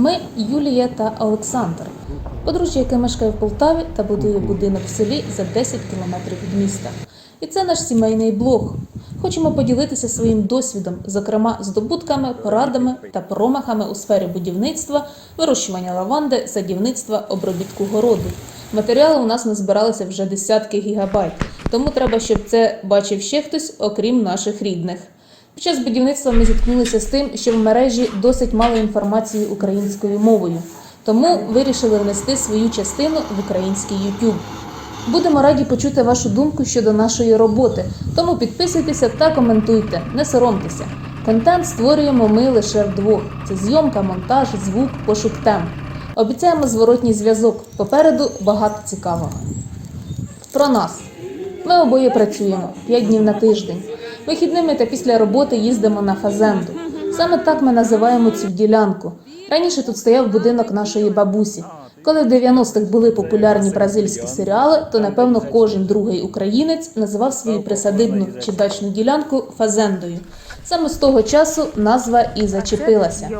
Ми Юлія та Олександр. Подружжя, яке мешкає в Полтаві та будує будинок в селі за 10 кілометрів від міста. І це наш сімейний блог. Хочемо поділитися своїм досвідом, зокрема здобутками, порадами та промахами у сфері будівництва, вирощування лаванди, садівництва, обробітку городу. Матеріали у нас назбиралися вже десятки гігабайт, тому треба, щоб це бачив ще хтось, окрім наших рідних. Під час будівництва ми зіткнулися з тим, що в мережі досить мало інформації українською мовою, тому вирішили внести свою частину в український YouTube. Будемо раді почути вашу думку щодо нашої роботи, тому підписуйтеся та коментуйте, не соромтеся. Контент створюємо ми лише вдвох: це зйомка, монтаж, звук, пошук тем. Обіцяємо зворотній зв'язок. Попереду багато цікавого. Про нас. Ми обоє працюємо 5 днів на тиждень. Вихідними та після роботи їздимо на фазенду. Саме так ми називаємо цю ділянку. Раніше тут стояв будинок нашої бабусі. Коли в 90-х були популярні бразильські серіали, то напевно кожен другий українець називав свою присадибну чи дачну ділянку фазендою. Саме з того часу назва і зачепилася.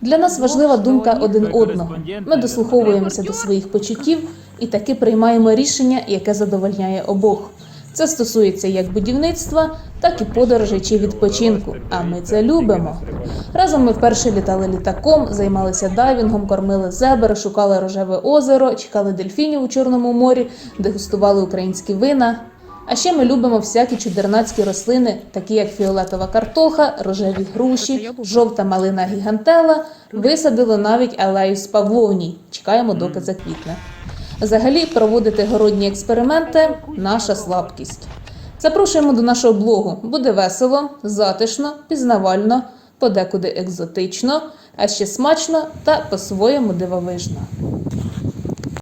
Для нас важлива думка один одного. Ми дослуховуємося до своїх почуттів і таки приймаємо рішення, яке задовольняє обох. Це стосується як будівництва, так і подорожей чи відпочинку. А ми це любимо. Разом ми вперше літали літаком, займалися дайвінгом, кормили зебр, шукали рожеве озеро, чекали дельфінів у Чорному морі, дегустували українські вина. А ще ми любимо всякі чудернацькі рослини, такі як фіолетова картоха, рожеві груші, жовта малина гігантела. Висадили навіть алею з павловній. Чекаємо, доки заквітне. Взагалі, проводити городні експерименти наша слабкість. Запрошуємо до нашого блогу. Буде весело, затишно, пізнавально, подекуди екзотично, а ще смачно та по-своєму дивовижно.